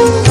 you.